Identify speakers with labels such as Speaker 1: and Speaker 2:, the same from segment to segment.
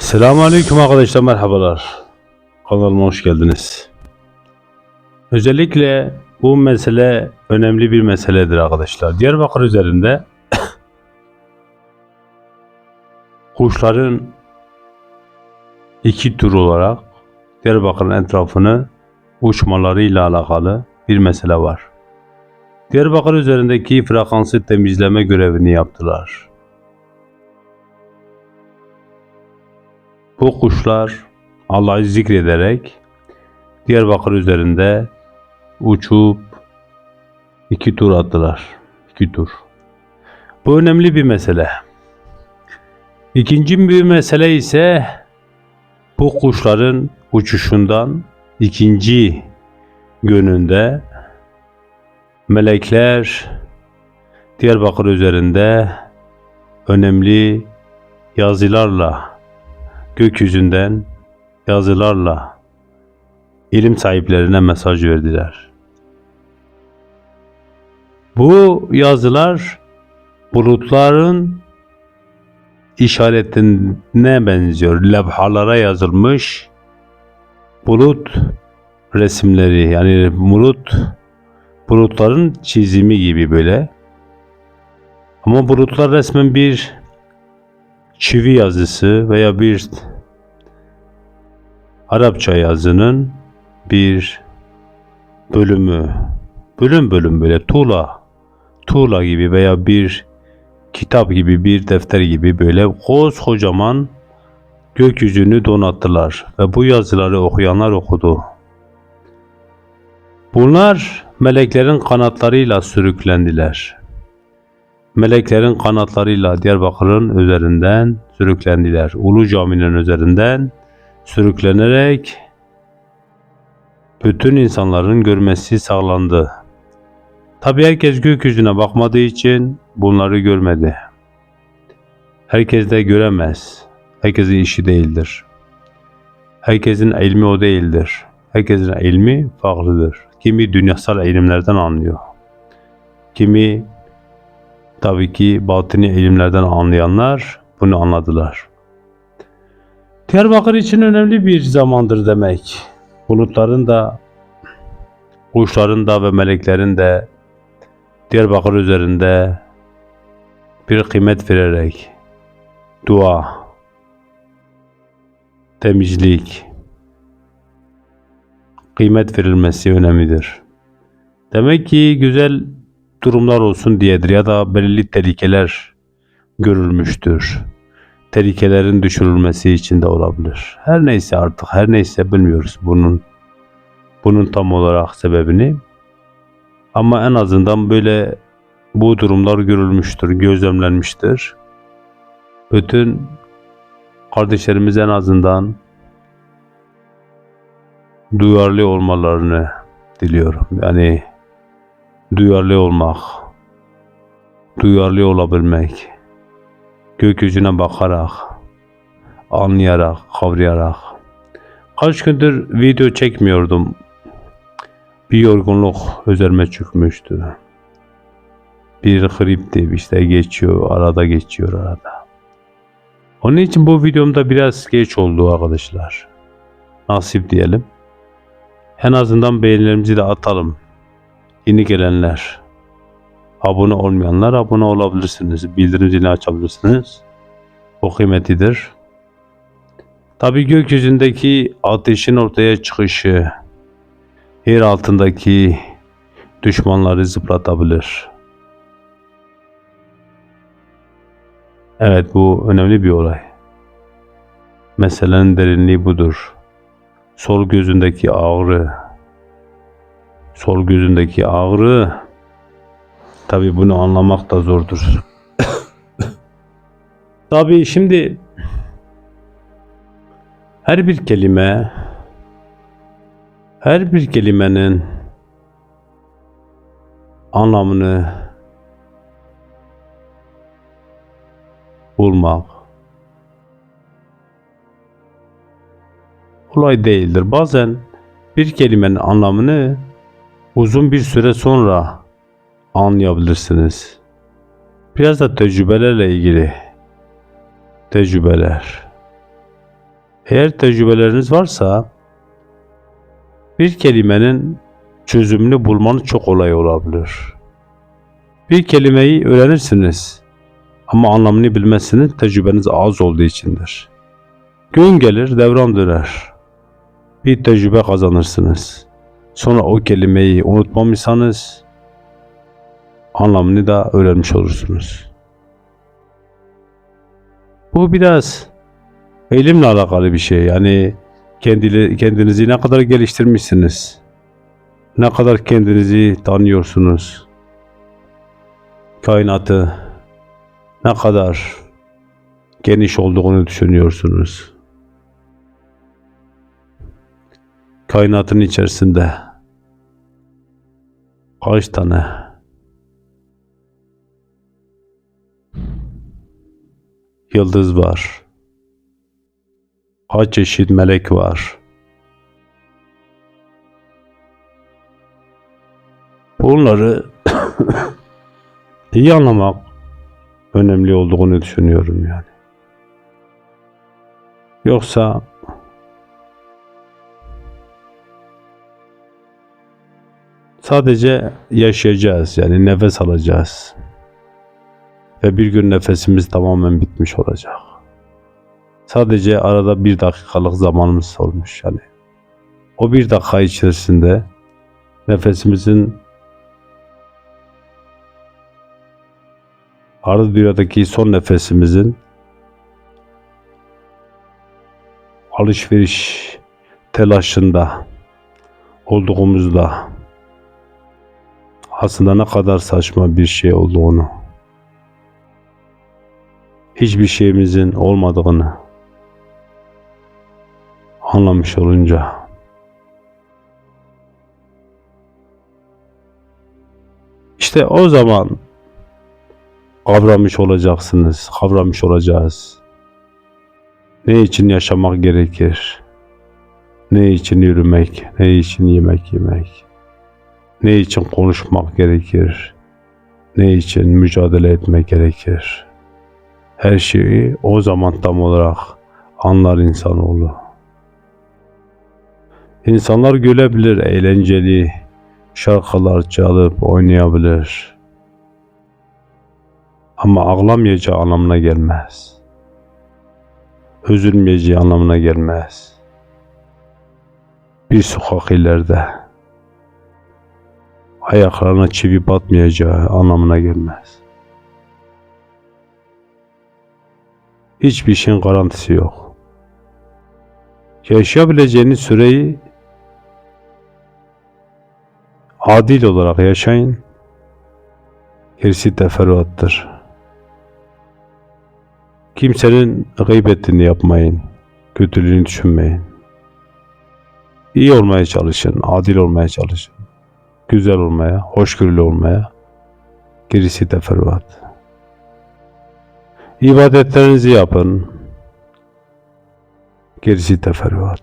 Speaker 1: Selamun Aleyküm arkadaşlar merhabalar. Kanalıma hoş geldiniz. Özellikle bu mesele önemli bir meseledir arkadaşlar. Diyarbakır üzerinde kuşların iki tür olarak Diyarbakır'ın etrafını uçmalarıyla alakalı bir mesele var. Diyarbakır üzerindeki frekansı temizleme görevini yaptılar. Bu kuşlar Allah'ı zikrederek Diyarbakır üzerinde uçup iki tur attılar. İki tur. Bu önemli bir mesele. İkinci bir mesele ise bu kuşların uçuşundan ikinci gününde melekler Diyarbakır üzerinde önemli yazılarla gökyüzünden yazılarla ilim sahiplerine mesaj verdiler. Bu yazılar bulutların işaretine benziyor. Levhalara yazılmış bulut resimleri yani bulut bulutların çizimi gibi böyle. Ama bulutlar resmen bir çivi yazısı veya bir Arapça yazının bir bölümü, bölüm bölüm böyle tuğla, tuğla gibi veya bir kitap gibi, bir defter gibi böyle kocaman gökyüzünü donattılar ve bu yazıları okuyanlar okudu. Bunlar meleklerin kanatlarıyla sürüklendiler. Meleklerin kanatlarıyla Diyarbakır'ın üzerinden sürüklendiler. Ulu Cami'nin üzerinden sürüklenerek bütün insanların görmesi sağlandı. Tabi herkes gökyüzüne bakmadığı için bunları görmedi. Herkes de göremez. Herkesin işi değildir. Herkesin ilmi o değildir. Herkesin ilmi farklıdır. Kimi dünyasal ilimlerden anlıyor. Kimi tabii ki batini ilimlerden anlayanlar bunu anladılar. Diyarbakır için önemli bir zamandır demek. Bulutların da, kuşların da ve meleklerin de Diyarbakır üzerinde bir kıymet vererek dua, temizlik, kıymet verilmesi önemlidir. Demek ki güzel durumlar olsun diyedir ya da belirli tehlikeler görülmüştür. Tehlikelerin düşürülmesi için de olabilir. Her neyse artık her neyse bilmiyoruz bunun bunun tam olarak sebebini. Ama en azından böyle bu durumlar görülmüştür, gözlemlenmiştir. Bütün kardeşlerimiz en azından duyarlı olmalarını diliyorum. Yani duyarlı olmak, duyarlı olabilmek, gökyüzüne bakarak, anlayarak, kavrayarak. Kaç gündür video çekmiyordum. Bir yorgunluk üzerime çökmüştü. Bir gripti işte geçiyor, arada geçiyor arada. Onun için bu videomda biraz geç oldu arkadaşlar. Nasip diyelim. En azından beğenilerimizi de atalım. Yeni gelenler, abone olmayanlar abone olabilirsiniz. Bildirim zilini açabilirsiniz. O kıymetidir. Tabi gökyüzündeki ateşin ortaya çıkışı, yer altındaki düşmanları zıplatabilir. Evet bu önemli bir olay. Meselenin derinliği budur. Sol gözündeki ağrı, sol gözündeki ağrı tabi bunu anlamak da zordur. tabi şimdi her bir kelime her bir kelimenin anlamını bulmak kolay değildir. Bazen bir kelimenin anlamını uzun bir süre sonra anlayabilirsiniz. Biraz da tecrübelerle ilgili tecrübeler. Eğer tecrübeleriniz varsa bir kelimenin çözümünü bulmanız çok kolay olabilir. Bir kelimeyi öğrenirsiniz ama anlamını bilmezsiniz tecrübeniz az olduğu içindir. Gün gelir devran döner. Bir tecrübe kazanırsınız. Sonra o kelimeyi unutmamışsanız anlamını da öğrenmiş olursunuz. Bu biraz eğilimle alakalı bir şey. Yani kendili, kendinizi ne kadar geliştirmişsiniz, ne kadar kendinizi tanıyorsunuz, kainatı ne kadar geniş olduğunu düşünüyorsunuz. Kainatın içerisinde kaç tane yıldız var? Kaç çeşit melek var? Bunları iyi anlamak önemli olduğunu düşünüyorum yani. Yoksa sadece yaşayacağız yani nefes alacağız. Ve bir gün nefesimiz tamamen bitmiş olacak. Sadece arada bir dakikalık zamanımız olmuş yani. O bir dakika içerisinde nefesimizin ardı dünyadaki son nefesimizin alışveriş telaşında olduğumuzda aslında ne kadar saçma bir şey olduğunu hiçbir şeyimizin olmadığını anlamış olunca işte o zaman kavramış olacaksınız, kavramış olacağız. Ne için yaşamak gerekir? Ne için yürümek, ne için yemek yemek? Ne için konuşmak gerekir? Ne için mücadele etmek gerekir? Her şeyi o zaman tam olarak anlar insanoğlu. İnsanlar gülebilir, eğlenceli şarkılar çalıp oynayabilir. Ama ağlamayacağı anlamına gelmez. Üzülmeyeceği anlamına gelmez. Bir sokak ileride ayaklarına çivi batmayacağı anlamına gelmez. Hiçbir şeyin garantisi yok. Yaşayabileceğiniz süreyi adil olarak yaşayın. Gerisi teferruattır. Kimsenin gıybetini yapmayın. Kötülüğünü düşünmeyin. İyi olmaya çalışın, adil olmaya çalışın. Güzel olmaya, hoşgörülü olmaya. Gerisi teferruat. İbadetlerinizi yapın. Gerisi teferruat.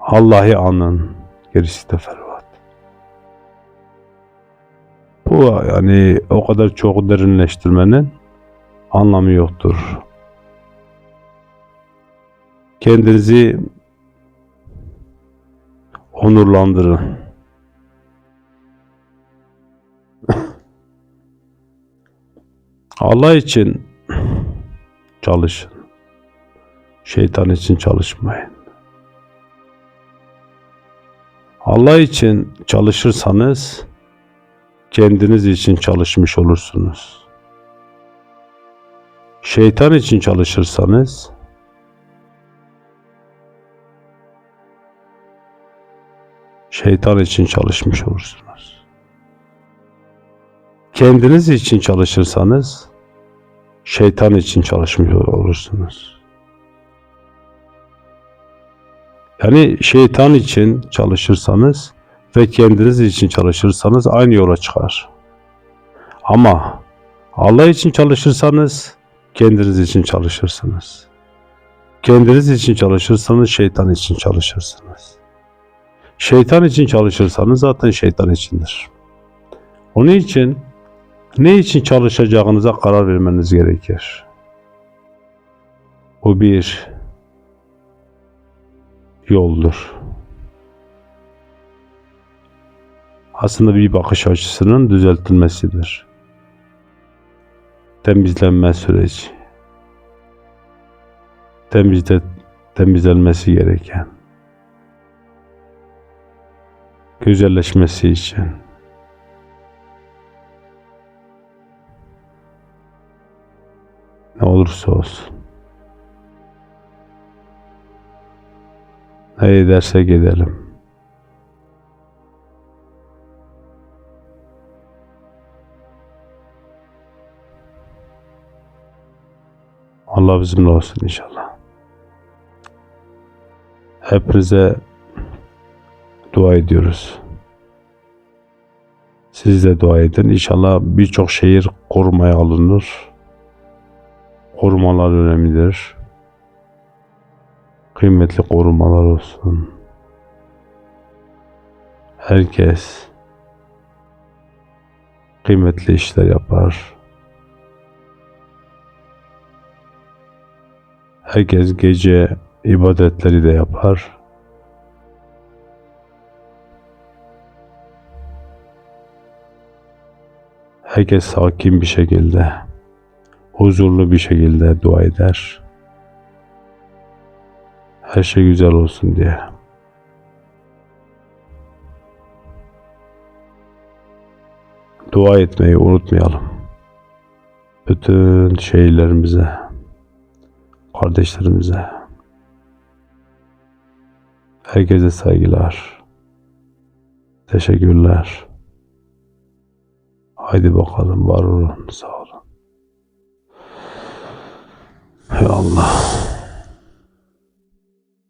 Speaker 1: Allah'ı anın. Gerisi teferruat. Bu yani o kadar çok derinleştirmenin anlamı yoktur. Kendinizi onurlandırın. Allah için çalışın. Şeytan için çalışmayın. Allah için çalışırsanız kendiniz için çalışmış olursunuz. Şeytan için çalışırsanız şeytan için çalışmış olursunuz. Kendiniz için çalışırsanız şeytan için çalışmış olursunuz. Yani şeytan için çalışırsanız ve kendiniz için çalışırsanız aynı yola çıkar. Ama Allah için çalışırsanız kendiniz için çalışırsınız. Kendiniz için çalışırsanız şeytan için çalışırsınız. Şeytan için çalışırsanız zaten şeytan içindir. Onun için ne için çalışacağınıza karar vermeniz gerekir. Bu bir. yoldur. Aslında bir bakış açısının düzeltilmesidir. Temizlenme süreci. Temizle, temizlenmesi gereken. Güzelleşmesi için. Ne olursa olsun. Ne edersek edelim. Allah bizimle olsun inşallah. Hepinize dua ediyoruz. Siz de dua edin. İnşallah birçok şehir korumaya alınır. Korumalar önemlidir. Kıymetli korumalar olsun. Herkes kıymetli işler yapar. Herkes gece ibadetleri de yapar. Herkes sakin bir şekilde, huzurlu bir şekilde dua eder. Her şey güzel olsun diye. Dua etmeyi unutmayalım. Bütün şehirlerimize, kardeşlerimize, herkese saygılar, teşekkürler. Haydi bakalım var olun, sağ olun. Ey Allah.